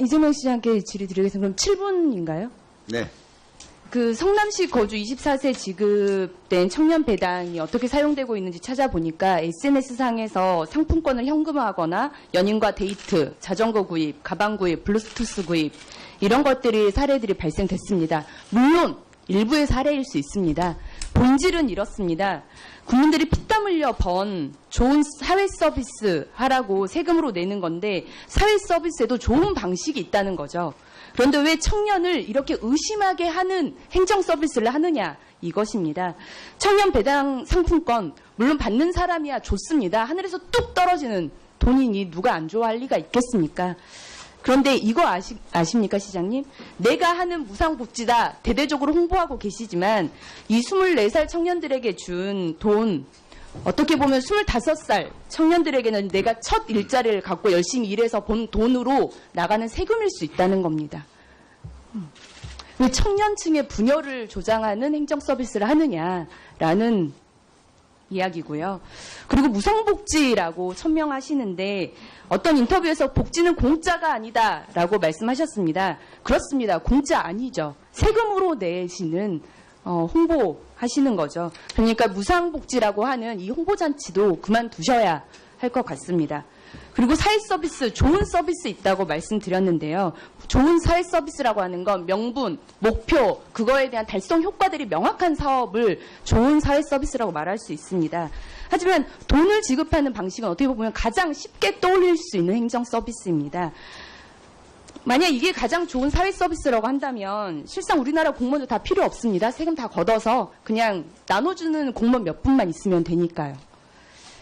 이재명 시장께 질의드리겠습니다. 그럼 7분인가요? 네. 그 성남시 거주 24세 지급된 청년 배당이 어떻게 사용되고 있는지 찾아보니까 SNS상에서 상품권을 현금화하거나 연인과 데이트, 자전거 구입, 가방 구입, 블루투스 구입 이런 것들이 사례들이 발생됐습니다. 물론 일부의 사례일 수 있습니다. 본질은 이렇습니다. 국민들이 피땀 흘려 번 좋은 사회 서비스 하라고 세금으로 내는 건데 사회 서비스에도 좋은 방식이 있다는 거죠. 그런데 왜 청년을 이렇게 의심하게 하는 행정 서비스를 하느냐 이것입니다. 청년 배당 상품권 물론 받는 사람이야 좋습니다. 하늘에서 뚝 떨어지는 돈이니 누가 안 좋아할 리가 있겠습니까? 그런데 이거 아시, 아십니까 시장님? 내가 하는 무상복지다 대대적으로 홍보하고 계시지만 이 24살 청년들에게 준 돈 어떻게 보면 25살 청년들에게는 내가 첫 일자리를 갖고 열심히 일해서 본 돈으로 나가는 세금일 수 있다는 겁니다. 음. 왜 청년층의 분열을 조장하는 행정 서비스를 하느냐라는 이야기고요. 그리고 무상복지라고 천명하시는데 어떤 인터뷰에서 복지는 공짜가 아니다라고 말씀하셨습니다. 그렇습니다. 공짜 아니죠. 세금으로 내시는 어, 홍보하시는 거죠. 그러니까 무상복지라고 하는 이 홍보잔치도 그만두셔야 할 것 같습니다. 그리고 사회 서비스, 좋은 서비스 있다고 말씀드렸는데요. 좋은 사회 서비스라고 하는 건 명분, 목표, 그거에 대한 달성 효과들이 명확한 사업을 좋은 사회 서비스라고 말할 수 있습니다. 하지만 돈을 지급하는 방식은 어떻게 보면 가장 쉽게 떠올릴 수 있는 행정 서비스입니다. 만약 이게 가장 좋은 사회 서비스라고 한다면 실상 우리나라 공무원도 다 필요 없습니다. 세금 다 걷어서 그냥 나눠주는 공무원 몇 분만 있으면 되니까요.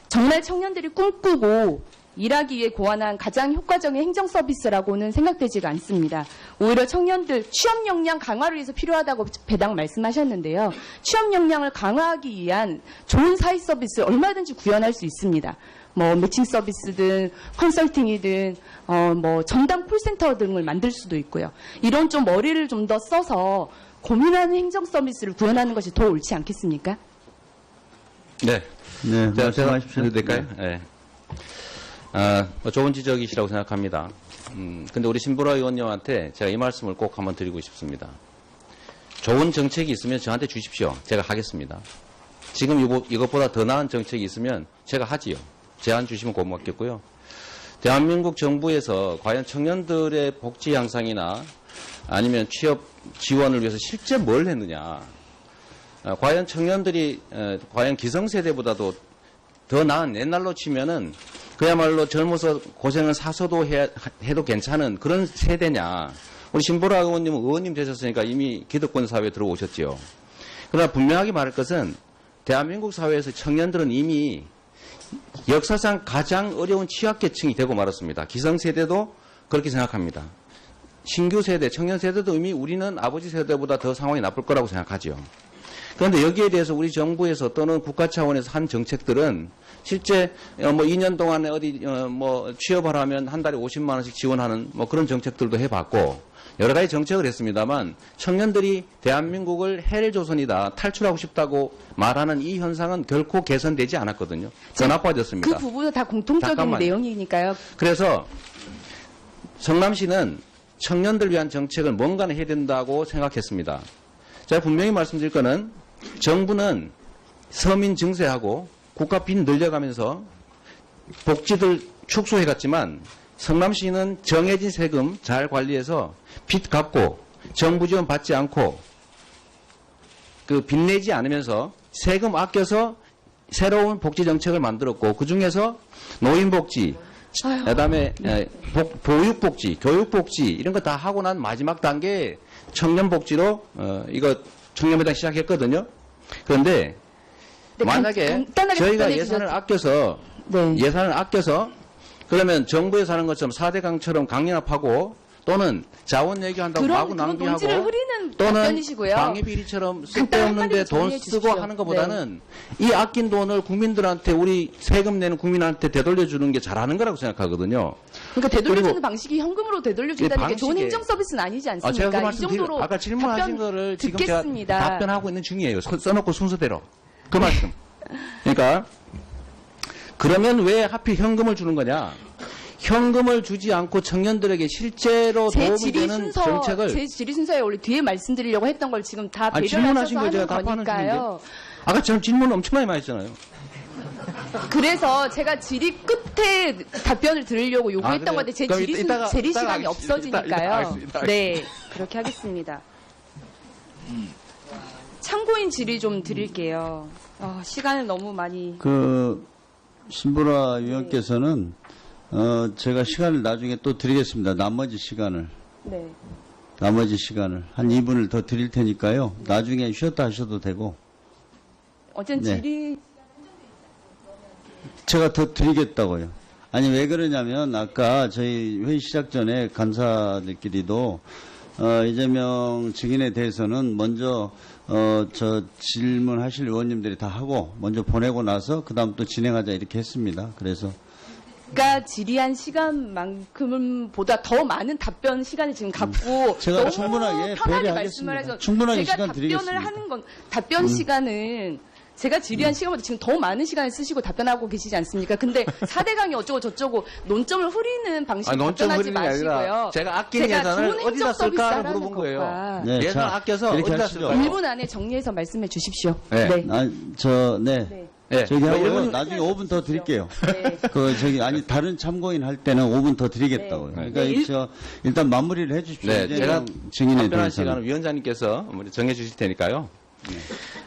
정말 청년들이 꿈꾸고 일하기 위해 고안한 가장 효과적인 행정 서비스라고는 생각되지가 않습니다. 오히려 청년들 취업 역량 강화를 위해서 필요하다고 배당 말씀하셨는데요. 취업 역량을 강화하기 위한 좋은 사회 서비스 얼마든지 구현할 수 있습니다. 뭐 매칭 서비스든 컨설팅이든 어 뭐 전담 콜센터 등을 만들 수도 있고요. 이런 좀 머리를 좀 더 써서 고민하는 행정 서비스를 구현하는 것이 더 옳지 않겠습니까? 네. 네. 제가, 말씀하십시오. 될까요? 네. 아, 뭐 좋은 지적이시라고 생각합니다. 음, 근데 우리 신보라 의원님한테 제가 이 말씀을 꼭 한번 드리고 싶습니다. 좋은 정책이 있으면 저한테 주십시오. 제가 하겠습니다. 지금 이것보다 더 나은 정책이 있으면 제가 하지요. 제안 주시면 고맙겠고요. 대한민국 정부에서 과연 청년들의 복지 향상이나 아니면 취업 지원을 위해서 실제 뭘 했느냐. 어, 과연 청년들이 어, 과연 기성세대보다도 더 나은 옛날로 치면은 그야말로 젊어서 고생을 사서도 해, 해도 괜찮은 그런 세대냐. 우리 신보라 의원님은 의원님 되셨으니까 이미 기득권 사회에 들어오셨지요. 그러나 분명하게 말할 것은 대한민국 사회에서 청년들은 이미 역사상 가장 어려운 취약계층이 되고 말았습니다. 기성세대도 그렇게 생각합니다. 신규 세대, 청년 세대도 이미 우리는 아버지 세대보다 더 상황이 나쁠 거라고 생각하지요. 그런데 여기에 대해서 우리 정부에서 또는 국가 차원에서 한 정책들은 실제 어, 뭐 2년 동안에 어디 어, 뭐 취업을 하면 한 달에 50만 원씩 지원하는 뭐 그런 정책들도 해봤고 여러 가지 정책을 했습니다만 청년들이 대한민국을 헬 조선이다 탈출하고 싶다고 말하는 이 현상은 결코 개선되지 않았거든요. 더 나빠졌습니다. 그 부분은 다 공통적인 잠깐만요. 내용이니까요. 그래서 성남시는 청년들 위한 정책을 뭔가는 해야 된다고 생각했습니다. 제가 분명히 말씀드릴 거는 정부는 서민 증세하고 국가 빚 늘려가면서 복지들 축소해 갔지만 성남시는 정해진 세금 잘 관리해서 빚 갚고 정부 지원 받지 않고 그 빚내지 않으면서 세금 아껴서 새로운 복지 정책을 만들었고 그 중에서 노인복지. 그다음에 에, 복- 보육복지, 교육복지 이런 거 다 하고 난 마지막 단계 청년복지로 어, 이거 청년배당 시작했거든요. 그런데 네, 간- 만약에 간단하게 저희가 예산을 주셨- 아껴서 네. 예산을 아껴서 그러면 정부에서 하는 것처럼 4대 강처럼 강연합하고 또는 자원 얘기한다고 그런 마구 낭비하고 또는. 방위 비리처럼 쓸데없는데 돈 쓰고. 네. 하는 것보다는 이 아낀 돈을 국민들한테 우리 세금 내는 국민한테 되돌려 주는 게 잘하는 거라고 생각하거든요. 그러니까 되돌려주는 방식이 현금으로 되돌려준다는 예, 게 좋은 행정 서비스는 아니지 아, 않습니까? 그이 정도로 아까 질문하신 답변 거를 지금 듣겠습니다. 제가 답변하고 있는 중이에요. 써- 써놓고 순서대로. 그 말씀. 그러니까 그러면 왜 하필 현금을 주는 거냐? 현금을 주지 않고 청년들에게 실제로 제 도움이 되는 순서, 정책을 제 질의 순서에 원래 뒤에 말씀드리려고 했던 걸 지금 다 배려하셔서 거 하는 제가 거니까요. 아까 질문 엄청나게 많이 했잖아요. 그래서 제가 질의 끝 에 답변을 들으려고 요구했던 아? 건데 제 그럼 질의, 순, 이따가- 질의 이따가 시간이. 없어지니까요. 이따- 이따. 네, 그렇게 하겠습니다. 참고인 질의 좀 드릴게요. 아, 시간을 너무 많이 그 신보라 위원께서는 어 제가 시간을 나중에 또 드리겠습니다. 나머지 시간을 네. 나머지 시간을 한 2분을 더 드릴 테니까요. 나중에 쉬었다 하셔도 되고 어쨌든 네. 질의 제가 더 드리겠다고요. 아니 왜 그러냐면 아까 저희 회의 시작 전에 간사들끼리도 어, 이재명 증인에 대해서는 먼저 어, 저 질문하실 의원님들이 다 하고 먼저 보내고 나서 그 다음 또 진행하자 이렇게 했습니다. 그래서 가 질의한 시간만큼은 보다 더 많은 답변 시간을 지금 갖고 음. 제가 너무 충분하게 편하게 배려하겠습니다. 말씀을 해서 충분하게 제가 답변을 드리겠습니다. 음. 하는 건 답변 시간은 제가 질의한 시간보다 지금 더 많은 시간을 쓰시고 답변하고 계시지 않습니까? 근데 4대 강이 어쩌고 저쩌고 논점을 흐리는 방식으로 아니, 논점 답변하지 흐리는 게 아니라 마시고요. 제가 아낀 제가 예산을 좋은 어디다 행정 서비스 쓸까를 하라는 물어본 거예요. 것과 네, 예산 자, 아껴서 이렇게 어디다 하시죠. 쓸까요? 1분 안에 정리해서 말씀해 주십시오. 네. 네. 아, 저, 네. 네. 네. 저기 뭐 하고요. 이런- 나중에 5분 더 드릴게요. 네. 그, 저기, 아니, 다른 참고인 할 때는 5분 더 드리겠다고요. 네. 그러니까, 네, 이 저, 일단 마무리를 해 주십시오. 네, 제가 증인에 답변할 대해서는. 시간은 위원장님께서 정해 주실 테니까요.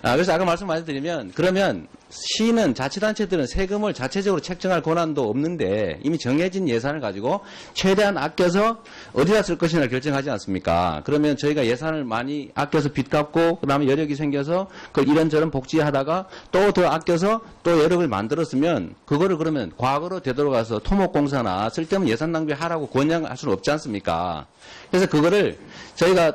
아, 그래서 아까 말씀 많이 드리면 그러면 시는 자치단체들은 세금을 자체적으로 책정할 권한도 없는데 이미 정해진 예산을 가지고 최대한 아껴서 어디다 쓸 것이냐 결정하지 않습니까? 그러면 저희가 예산을 많이 아껴서 빚 갚고 그다음에 여력이 생겨서 그걸 이런저런 복지하다가 또 더 아껴서 또 여력을 만들었으면 그거를 그러면 과거로 되돌아가서 토목공사나 쓸데없는 예산 낭비하라고 권장할 수는 없지 않습니까? 그래서 그거를 저희가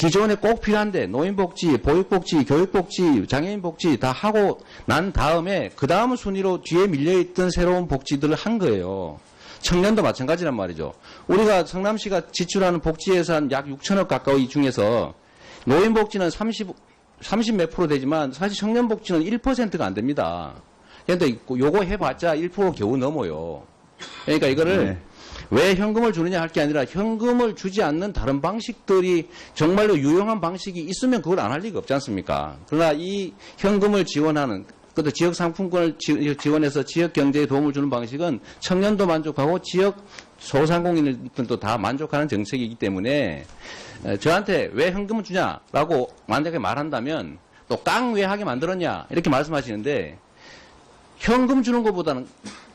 기존에 꼭 필요한데 노인복지, 보육복지, 교육복지, 장애인복지 다 하고 난 다음에 그 다음 순위로 뒤에 밀려있던 새로운 복지들을 한 거예요. 청년도 마찬가지란 말이죠. 우리가 성남시가 지출하는 복지 예산 약 6천억 가까이 중에서 노인복지는 30, 30 몇 프로 되지만 사실 청년복지는 1%가 안 됩니다. 그런데 요거 해봤자 1% 겨우 넘어요. 그러니까 이거를 네. 왜 현금을 주느냐 할 게 아니라 현금을 주지 않는 다른 방식들이 정말로 유용한 방식이 있으면 그걸 안 할 리가 없지 않습니까? 그러나 이 현금을 지원하는 그것도 지역 상품권을 지- 지원해서 지역 경제에 도움을 주는 방식은 청년도 만족하고 지역 소상공인들도 다 만족하는 정책이기 때문에 에, 저한테 왜 현금을 주냐라고 만약에 말한다면 또 깡 왜 하게 만들었냐 이렇게 말씀하시는데 현금 주는 것보다는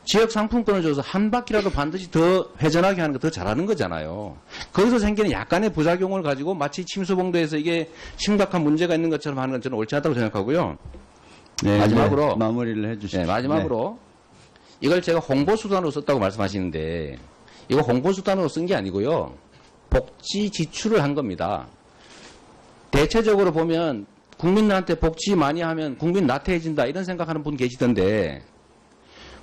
지역 상품권을 줘서 한 바퀴라도 반드시 더 회전하게 하는 거 더 잘하는 거잖아요. 거기서 생기는 약간의 부작용을 가지고 마치 침수봉도에서 이게 심각한 문제가 있는 것처럼 하는 건 저는 옳지 않다고 생각하고요. 네, 마지막으로. 네, 마무리를 해 주시죠. 네, 마지막으로 이걸 제가 홍보 수단으로 썼다고 말씀하시는데 이거 홍보 수단으로 쓴 게 아니고요. 복지 지출을 한 겁니다. 대체적으로 보면 국민한테 복지 많이 하면 국민 나태해진다 이런 생각하는 분 계시던데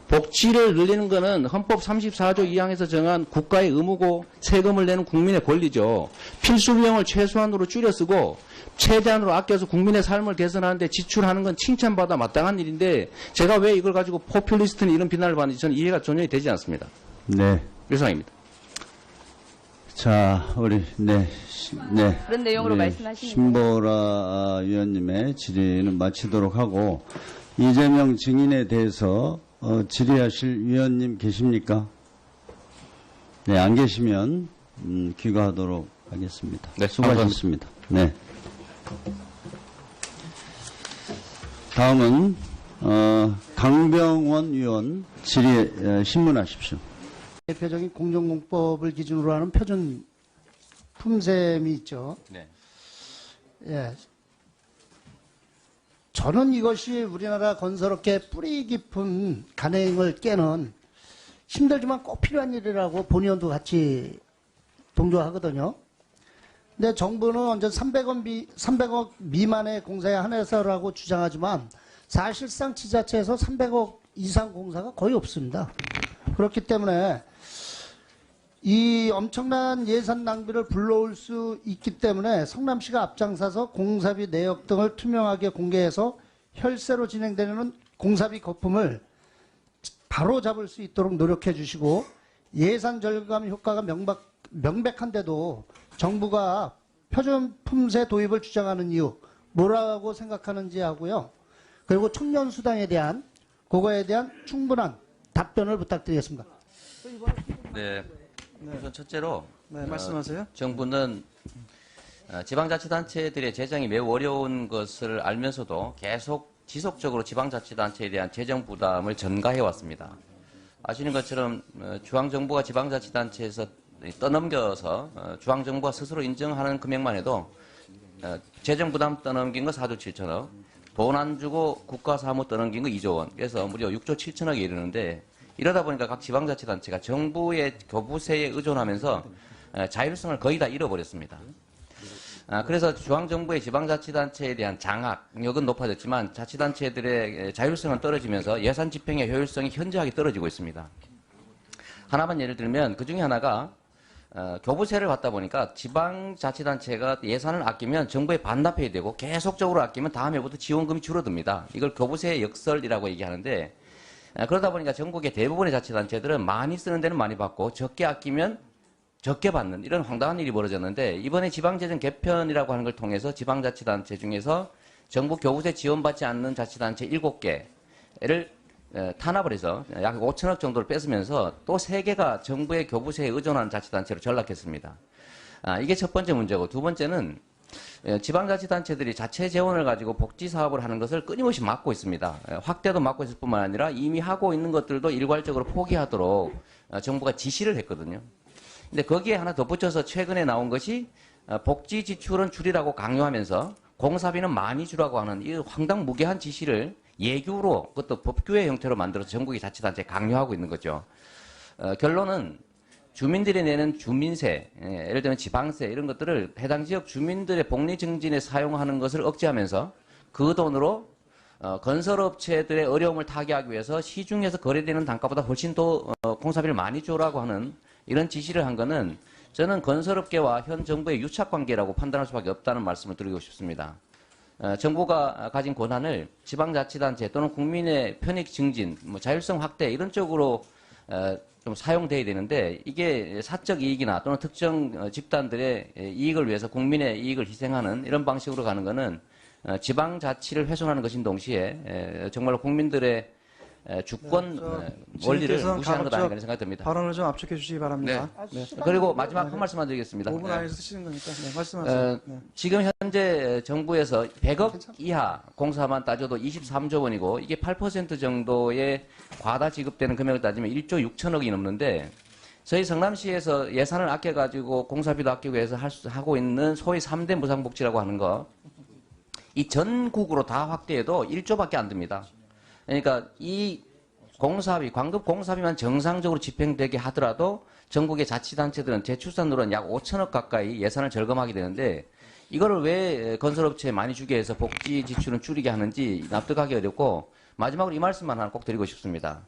복지를 늘리는 거는 헌법 34조 2항에서 정한 국가의 의무고 세금을 내는 국민의 권리죠. 필수 비용을 최소한으로 줄여 쓰고 최대한으로 아껴서 국민의 삶을 개선하는데 지출하는 건 칭찬받아 마땅한 일인데 제가 왜 이걸 가지고 포퓰리스트는 이런 비난을 받는지 저는 이해가 전혀 되지 않습니다. 네. 이상입니다. 자, 우리, 네. 시- 네. 그런 내용으로 우리 말씀하시는 신보라 위원님의 질의는 마치도록 하고, 이재명 증인에 대해서 어, 질의하실 위원님 계십니까? 네, 안 계시면 음, 귀가하도록 하겠습니다. 네, 수고하셨습니다. 네. 다음은 어, 강병원 위원 질의 에, 신문하십시오. 대표적인 공정공법을 기준으로 하는 표준 품셈이 있죠. 네. 예. 저는 이것이 우리나라 건설업계 뿌리 깊은 간행을 깨는 힘들지만 꼭 필요한 일이라고 본의원도 같이 동조하거든요. 근데 정부는 언제 300억, 미, 300억 미만의 공사에 한해서라고 주장하지만 사실상 지자체에서 300억 이상 공사가 거의 없습니다. 그렇기 때문에 이 엄청난 예산 낭비를 불러올 수 있기 때문에 성남시가 앞장서서 공사비 내역 등을 투명하게 공개해서 혈세로 진행되는 공사비 거품을 바로 잡을 수 있도록 노력해 주시고 예산 절감 효과가 명박, 명백한데도 정부가 표준 품세 도입을 주장하는 이유 뭐라고 생각하는지 하고요. 그리고 청년 수당에 대한 그거에 대한 충분한 답변을 부탁드리겠습니다. 네. 우선 첫째로 네, 말씀하세요. 정부는 어, 지방자치단체들의 재정이 매우 어려운 것을 알면서도 계속 지속적으로 지방자치단체에 대한 재정 부담을 전가해 왔습니다. 아시는 것처럼 어, 중앙정부가 지방자치단체에서 떠넘겨서 어, 중앙정부가 스스로 인정하는 금액만 해도 어, 재정 부담 떠넘긴 거 4조 7천억, 돈 안 주고 국가 사무 떠넘긴 거 2조 원, 그래서 무려 6조 7천억에 이르는데 이러다 보니까 각 지방자치단체가 정부의 교부세에 의존하면서 어, 자율성을 거의 다 잃어버렸습니다. 아, 그래서 중앙정부의 지방자치단체에 대한 장악력은 높아졌지만 자치단체들의 자율성은 떨어지면서 예산 집행의 효율성이 현저하게 떨어지고 있습니다. 하나만 예를 들면 그 중에 하나가 어, 교부세를 받다 보니까 지방자치단체가 예산을 아끼면 정부에 반납해야 되고 계속적으로 아끼면 다음 해부터 지원금이 줄어듭니다. 이걸 교부세 역설이라고 얘기하는데 아, 그러다 보니까 전국의 대부분의 자치단체들은 많이 쓰는 데는 많이 받고 적게 아끼면 적게 받는 이런 황당한 일이 벌어졌는데 이번에 지방재정 개편이라고 하는 걸 통해서 지방자치단체 중에서 정부 교부세 지원받지 않는 자치단체 7개를 탄압을 해서 약 5천억 정도를 뺏으면서 또 3개가 정부의 교부세에 의존하는 자치단체로 전락했습니다. 아, 이게 첫 번째 문제고 두 번째는 예, 지방자치단체들이 자체 재원을 가지고 복지 사업을 하는 것을 끊임없이 막고 있습니다. 예, 확대도 막고 있을 뿐만 아니라 이미 하고 있는 것들도 일괄적으로 포기하도록 어, 정부가 지시를 했거든요. 근데 거기에 하나 덧붙여서 최근에 나온 것이 어, 복지 지출은 줄이라고 강요하면서 공사비는 많이 주라고 하는 이 황당무계한 지시를 예규로 그것도 법규의 형태로 만들어서 전국의 자치단체에 강요하고 있는 거죠. 어, 결론은 주민들이 내는 주민세, 예, 예를 들면 지방세 이런 것들을 해당 지역 주민들의 복리 증진에 사용하는 것을 억제하면서 그 돈으로 어, 건설업체들의 어려움을 타개하기 위해서 시중에서 거래되는 단가보다 훨씬 더 어, 공사비를 많이 줘라고 하는 이런 지시를 한 거는 저는 건설업계와 현 정부의 유착관계라고 판단할 수밖에 없다는 말씀을 드리고 싶습니다. 어, 정부가 가진 권한을 지방자치단체 또는 국민의 편익 증진, 뭐 자율성 확대 이런 쪽으로 어, 좀 사용돼야 되는데 이게 사적 이익이나 또는 특정 어, 집단들의 이익을 위해서 국민의 이익을 희생하는 이런 방식으로 가는 것은 어, 지방자치를 훼손하는 것인 동시에 에, 정말로 국민들의 에, 주권 네, 저 에, 원리를 무시하는 것 아닌가 생각이 듭니다. 발언을 좀 압축해 주시기 바랍니다. 네. 그리고 마지막 한 말씀만 드리겠습니다. 5분 네. 안에서 쓰시는 거니까 네, 말씀하세요. 어, 네. 지금 현재 정부에서 100억 이하 공사만 따져도 23조 원이고 이게 8% 정도의 과다 지급되는 금액을 따지면 1조 6천억이 넘는데 저희 성남시에서 예산을 아껴가지고 공사비도 아끼고 해서 할 수- 하고 있는 소위 3대 무상복지라고 하는 거 이 전국으로 다 확대해도 1조밖에 안 됩니다. 그러니까 이 공사비, 광급 공사비만 정상적으로 집행되게 하더라도 전국의 자치단체들은 재출산으로는 약 5천억 가까이 예산을 절감하게 되는데 이거를 왜 건설업체에 많이 주게 해서 복지 지출은 줄이게 하는지 납득하기 어렵고 마지막으로 이 말씀만 하나 꼭 드리고 싶습니다.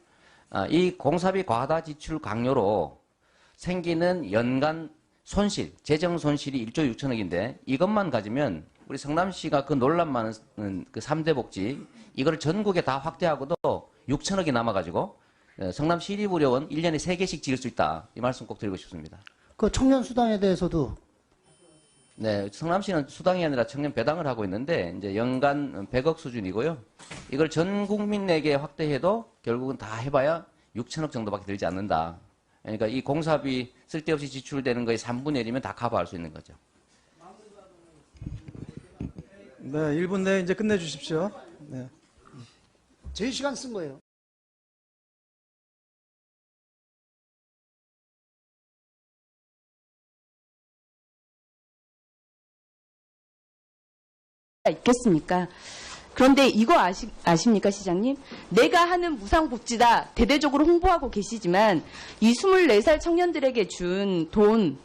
아, 이 공사비 과다 지출 강요로 생기는 연간 손실, 재정 손실이 1조 6천억인데 이것만 가지면 우리 성남시가 그 논란 많은 그 3대 복지 이거를 전국에 다 확대하고도 6천억이 남아가지고 어, 성남 시립의료원 1년에 3개씩 지을 수 있다. 이 말씀 꼭 드리고 싶습니다. 그 청년 수당에 대해서도 네, 성남시는 수당이 아니라 청년 배당을 하고 있는데 이제 연간 100억 수준이고요. 이걸 전 국민에게 확대해도 결국은 다 해봐야 6천억 정도밖에 들지 않는다. 그러니까 이 공사비 쓸데없이 지출되는 거의 3분의 1이면 다 커버할 수 있는 거죠. 네, 1분 내에 이제 끝내 주십시오. 네. 제 시간 쓴 거예요. 있겠습니까? 그런데 이거 아시, 아십니까, 시장님? 내가 하는 무상복지다 대대적으로 홍보하고 계시지만 이 24살 청년들에게 준 돈,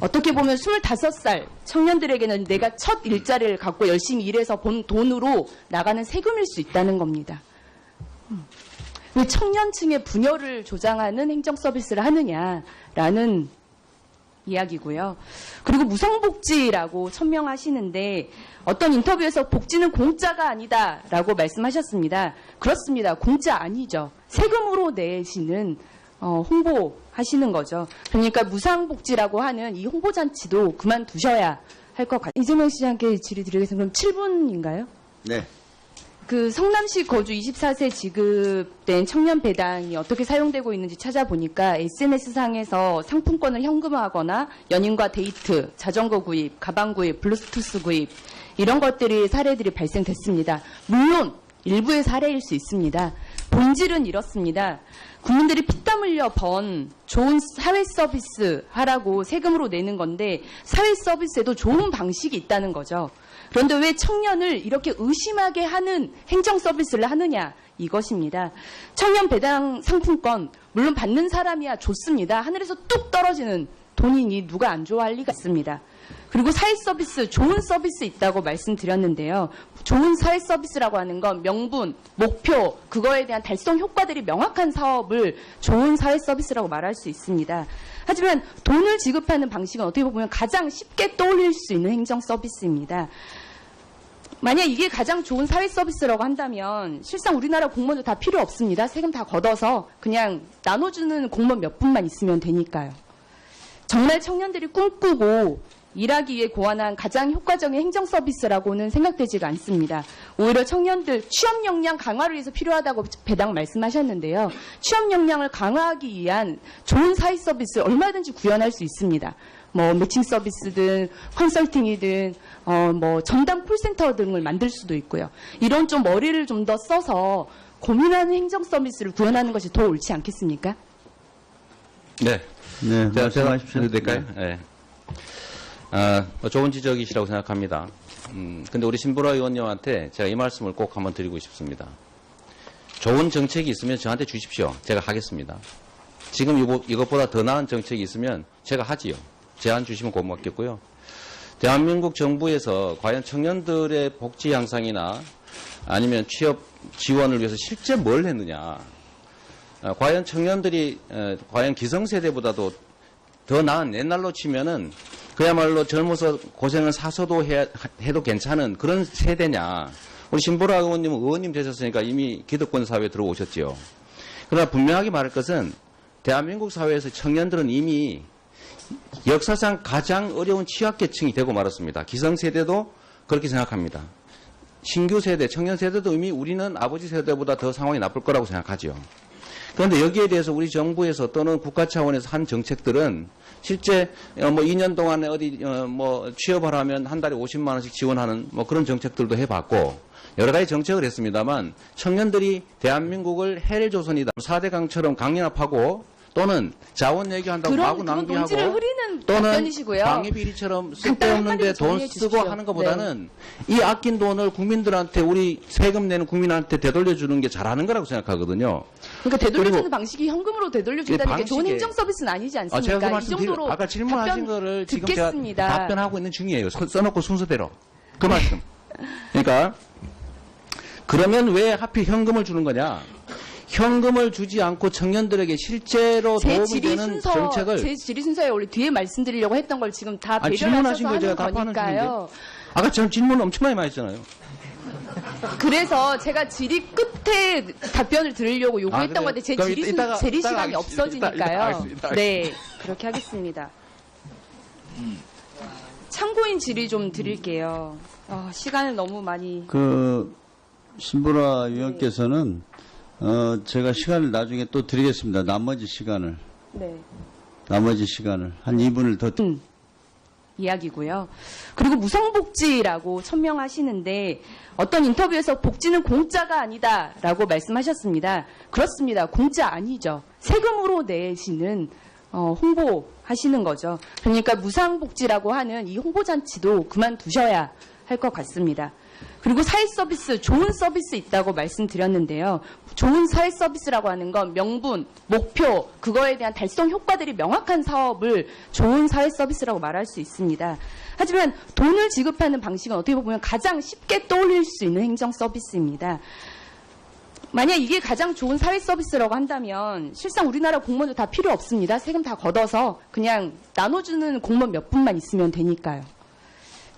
어떻게 보면 25살 청년들에게는 내가 첫 일자리를 갖고 열심히 일해서 본 돈으로 나가는 세금일 수 있다는 겁니다. 음. 왜 청년층의 분열을 조장하는 행정 서비스를 하느냐라는 이야기고요. 그리고 무상복지라고 천명하시는데 어떤 인터뷰에서 복지는 공짜가 아니다라고 말씀하셨습니다. 그렇습니다. 공짜 아니죠. 세금으로 내시는 어, 홍보 하시는 거죠. 그러니까 무상복지라고 하는 이 홍보 잔치도 그만두셔야 할 것 같아요. 이재명 시장께 질의 드리겠습니다. 그럼 7분인가요? 네. 그 성남시 거주 24세 지급된 청년 배당이 어떻게 사용되고 있는지 찾아보니까 SNS상에서 상품권을 현금화하거나 연인과 데이트, 자전거 구입, 가방 구입, 블루투스 구입 이런 것들이 사례들이 발생됐습니다. 물론 일부의 사례일 수 있습니다. 본질은 이렇습니다. 국민들이 피땀 흘려 번 좋은 사회 서비스 하라고 세금으로 내는 건데 사회 서비스에도 좋은 방식이 있다는 거죠. 그런데 왜 청년을 이렇게 의심하게 하는 행정 서비스를 하느냐 이것입니다. 청년 배당 상품권 물론 받는 사람이야 좋습니다. 하늘에서 뚝 떨어지는 돈이니 누가 안 좋아할 리가 있습니다. 그리고 사회 서비스 좋은 서비스 있다고 말씀드렸는데요. 좋은 사회 서비스라고 하는 건 명분, 목표, 그거에 대한 달성 효과들이 명확한 사업을 좋은 사회 서비스라고 말할 수 있습니다. 하지만 돈을 지급하는 방식은 어떻게 보면 가장 쉽게 떠올릴 수 있는 행정 서비스입니다. 만약 이게 가장 좋은 사회 서비스라고 한다면 실상 우리나라 공무원들 다 필요 없습니다. 세금 다 걷어서 그냥 나눠주는 공무원 몇 분만 있으면 되니까요. 정말 청년들이 꿈꾸고 일하기 위해 고안한 가장 효과적인 행정 서비스라고는 생각되지가 않습니다. 오히려 청년들 취업 역량 강화를 위해서 필요하다고 배당 말씀하셨는데요. 취업 역량을 강화하기 위한 좋은 사회 서비스 얼마든지 구현할 수 있습니다. 뭐 매칭 서비스든 컨설팅이든 어 뭐 전담 콜센터 등을 만들 수도 있고요. 이런 좀 머리를 좀 더 써서 고민하는 행정 서비스를 구현하는 것이 더 옳지 않겠습니까? 네. 네. 제가, 제가 말씀하십시오. 될까요? 네. 아, 뭐 좋은 지적이시라고 생각합니다. 음, 근데 우리 신보라 의원님한테 제가 이 말씀을 꼭 한번 드리고 싶습니다. 좋은 정책이 있으면 저한테 주십시오. 제가 하겠습니다. 지금 이것보다 더 나은 정책이 있으면 제가 하지요. 제안 주시면 고맙겠고요. 대한민국 정부에서 과연 청년들의 복지 향상이나 아니면 취업 지원을 위해서 실제 뭘 했느냐. 어, 과연 청년들이 어, 과연 기성세대보다도 더 나은 옛날로 치면은 그야말로 젊어서 고생을 사서도 해, 해도 괜찮은 그런 세대냐. 우리 신보라 의원님은 의원님 되셨으니까 이미 기득권 사회에 들어오셨지요. 그러나 분명하게 말할 것은 대한민국 사회에서 청년들은 이미 역사상 가장 어려운 취약계층이 되고 말았습니다. 기성세대도 그렇게 생각합니다. 신규 세대, 청년 세대도 이미 우리는 아버지 세대보다 더 상황이 나쁠 거라고 생각하죠. 그런데 여기에 대해서 우리 정부에서 또는 국가 차원에서 한 정책들은 실제 어, 뭐 2년 동안에 어디 어, 뭐 취업을 하면 한 달에 50만 원씩 지원하는 뭐 그런 정책들도 해봤고 여러 가지 정책을 했습니다만 청년들이 대한민국을 헬조선이다. 4대 강처럼 강연합하고 또는 자원 얘기한다고 그런 마구 낭비하고 논지를 흐리는 또는 답변이시고요. 방위 비리처럼 쓸데없는데 돈 정리해 쓰고 주십시오. 네. 하는 것보다는 이 아낀 돈을 국민들한테 우리 세금 내는 국민한테 되돌려 주는 게 잘하는 거라고 생각하거든요. 그러니까 되돌려주는 그리고- 방식이 현금으로 되돌려준다는 게 좋은 방식에- 행정 서비스는 아니지 아, 않습니까? 제가 그이 말씀 드리 정도로 아까 질문하신 답변 거를 지금 듣겠습니다. 제가 답변하고 있는 중이에요. 써- 써놓고 순서대로. 그 말씀. 그러니까 그러면 왜 하필 현금을 주는 거냐? 현금을 주지 않고 청년들에게 실제로 제 도움이 되는 순서, 정책을 제 질의 순서에 원래 뒤에 말씀드리려고 했던 걸 지금 다 아니, 배려를 질문하신 거 제가 하는 답하는 거니까요. 아까 전 질문 엄청나게 많이 했잖아요. 그래서 제가 질의 끝에 답변을 드리려고 요구했던 그래요? 건데 제 질의, 순, 이따가- 질의 이따가 시간이. 없어지니까요. 이따- 이따 하겠습니다. 이따 네, 그렇게 하겠습니다. 참고인 질의 좀 드릴게요. 아, 시간을 너무 많이 그 신보라 위원께서는 어 제가 시간을 나중에 또 드리겠습니다. 나머지 시간을 네. 나머지 시간을 한 2분을 더 드- 음, 이야기고요. 그리고 무상복지라고 천명하시는데 어떤 인터뷰에서 복지는 공짜가 아니다라고 말씀하셨습니다. 그렇습니다. 공짜 아니죠. 세금으로 내시는 어, 홍보하시는 거죠. 그러니까 무상복지라고 하는 이 홍보 잔치도 그만두셔야 할 것 같습니다. 그리고 사회 서비스, 좋은 서비스 있다고 말씀드렸는데요. 좋은 사회 서비스라고 하는 건 명분, 목표, 그거에 대한 달성 효과들이 명확한 사업을 좋은 사회 서비스라고 말할 수 있습니다. 하지만 돈을 지급하는 방식은 어떻게 보면 가장 쉽게 떠올릴 수 있는 행정 서비스입니다. 만약 이게 가장 좋은 사회 서비스라고 한다면 실상 우리나라 공무원들 다 필요 없습니다. 세금 다 걷어서 그냥 나눠주는 공무원 몇 분만 있으면 되니까요.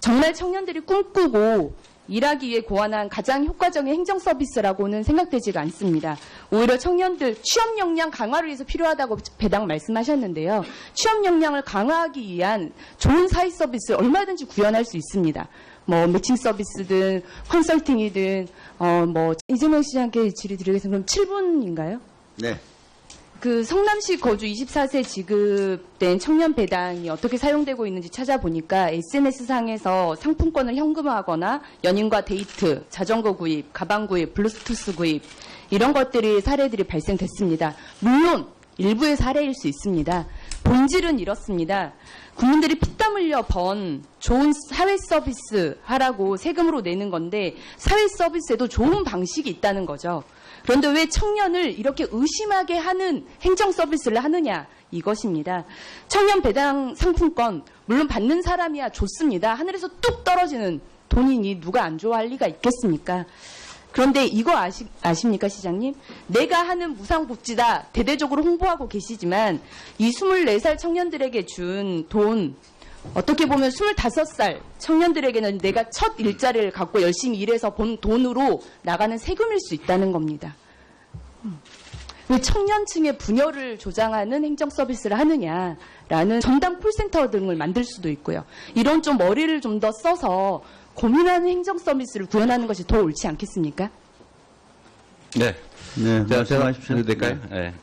정말 청년들이 꿈꾸고 일하기 위해 고안한 가장 효과적인 행정 서비스라고는 생각되지가 않습니다. 오히려 청년들 취업 역량 강화를 위해서 필요하다고 배당 말씀하셨는데요. 취업 역량을 강화하기 위한 좋은 사회 서비스를 얼마든지 구현할 수 있습니다. 뭐 매칭 서비스든 컨설팅이든 어 뭐 이재명 시장께 질의드리겠습니다. 그럼 7분인가요? 네. 그 성남시 거주 24세 지급된 청년 배당이 어떻게 사용되고 있는지 찾아보니까 SNS상에서 상품권을 현금화하거나 연인과 데이트, 자전거 구입, 가방 구입, 블루투스 구입 이런 것들이 사례들이 발생됐습니다. 물론 일부의 사례일 수 있습니다. 본질은 이렇습니다. 국민들이 피땀 흘려 번 좋은 사회 서비스 하라고 세금으로 내는 건데 사회 서비스에도 좋은 방식이 있다는 거죠. 그런데 왜 청년을 이렇게 의심하게 하는 행정 서비스를 하느냐 이것입니다. 청년 배당 상품권 물론 받는 사람이야 좋습니다. 하늘에서 뚝 떨어지는 돈이니 누가 안 좋아할 리가 있겠습니까? 그런데 이거 아시, 아십니까 시장님? 내가 하는 무상복지다 대대적으로 홍보하고 계시지만 이 24살 청년들에게 준 돈 어떻게 보면 25살 청년들에게는 내가 첫 일자리를 갖고 열심히 일해서 본 돈으로 나가는 세금일 수 있다는 겁니다. 음. 왜 청년층의 분열을 조장하는 행정 서비스를 하느냐라는 정당 콜센터 등을 만들 수도 있고요. 이런 좀 머리를 좀 더 써서 고민하는 행정 서비스를 구현하는 것이 더 옳지 않겠습니까? 네. 네. 제가, 말씀하십시오. 될까요? 네.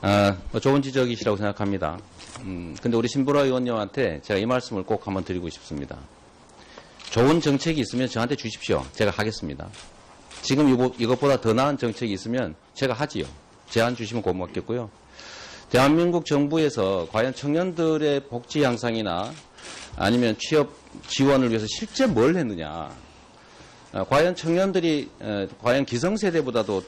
아, 뭐 좋은 지적이시라고 생각합니다. 음, 근데 우리 신보라 의원님한테 제가 이 말씀을 꼭 한번 드리고 싶습니다. 좋은 정책이 있으면 저한테 주십시오. 제가 하겠습니다. 지금 이것보다 더 나은 정책이 있으면 제가 하지요. 제안 주시면 고맙겠고요. 대한민국 정부에서 과연 청년들의 복지 향상이나 아니면 취업 지원을 위해서 실제 뭘 했느냐. 어, 과연 청년들이 어, 과연 기성세대보다도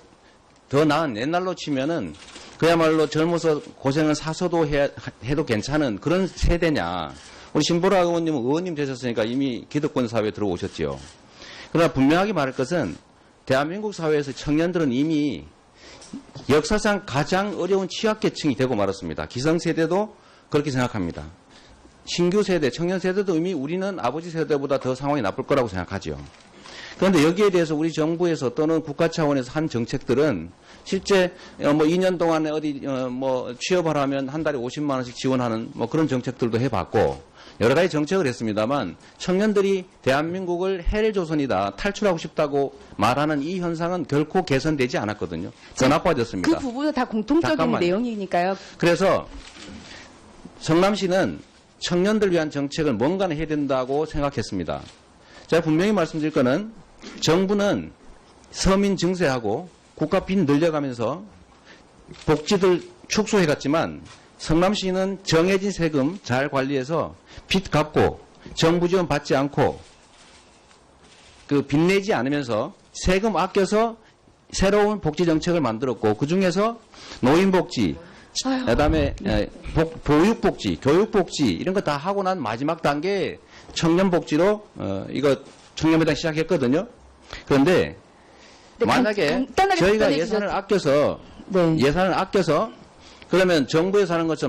더 나은 옛날로 치면은 그야말로 젊어서 고생을 사서도 해, 해도 괜찮은 그런 세대냐. 우리 신보라 의원님은 의원님 되셨으니까 이미 기득권 사회에 들어오셨지요. 그러나 분명하게 말할 것은 대한민국 사회에서 청년들은 이미 역사상 가장 어려운 취약계층이 되고 말았습니다. 기성세대도 그렇게 생각합니다. 신규 세대, 청년 세대도 이미 우리는 아버지 세대보다 더 상황이 나쁠 거라고 생각하죠. 그런데 여기에 대해서 우리 정부에서 또는 국가 차원에서 한 정책들은 실제 어, 뭐 2년 동안에 어디 어, 뭐 취업을 하면 한 달에 50만 원씩 지원하는 뭐 그런 정책들도 해봤고 여러 가지 정책을 했습니다만 청년들이 대한민국을 헬 조선이다 탈출하고 싶다고 말하는 이 현상은 결코 개선되지 않았거든요. 더 나빠졌습니다. 그 부분은 다 공통적인 잠깐만요. 내용이니까요. 그래서 성남시는 청년들 위한 정책을 뭔가는 해야 된다고 생각했습니다. 제가 분명히 말씀드릴 거는 정부는 서민 증세하고 국가 빚 늘려가면서 복지들 축소해 갔지만 성남시는 정해진 세금 잘 관리해서 빚 갚고 정부 지원 받지 않고 그 빚내지 않으면서 세금 아껴서 새로운 복지 정책을 만들었고 그 중에서 노인복지. 그다음에 에, 복- 보육복지, 교육복지 이런 거 다 하고 난 마지막 단계 청년복지로 어, 이거 청년배당 시작했거든요. 그런데 네, 간- 만약에 간단하게 저희가 답변해 예산을 아껴서 네. 예산을 아껴서 그러면 정부에서 하는 것처럼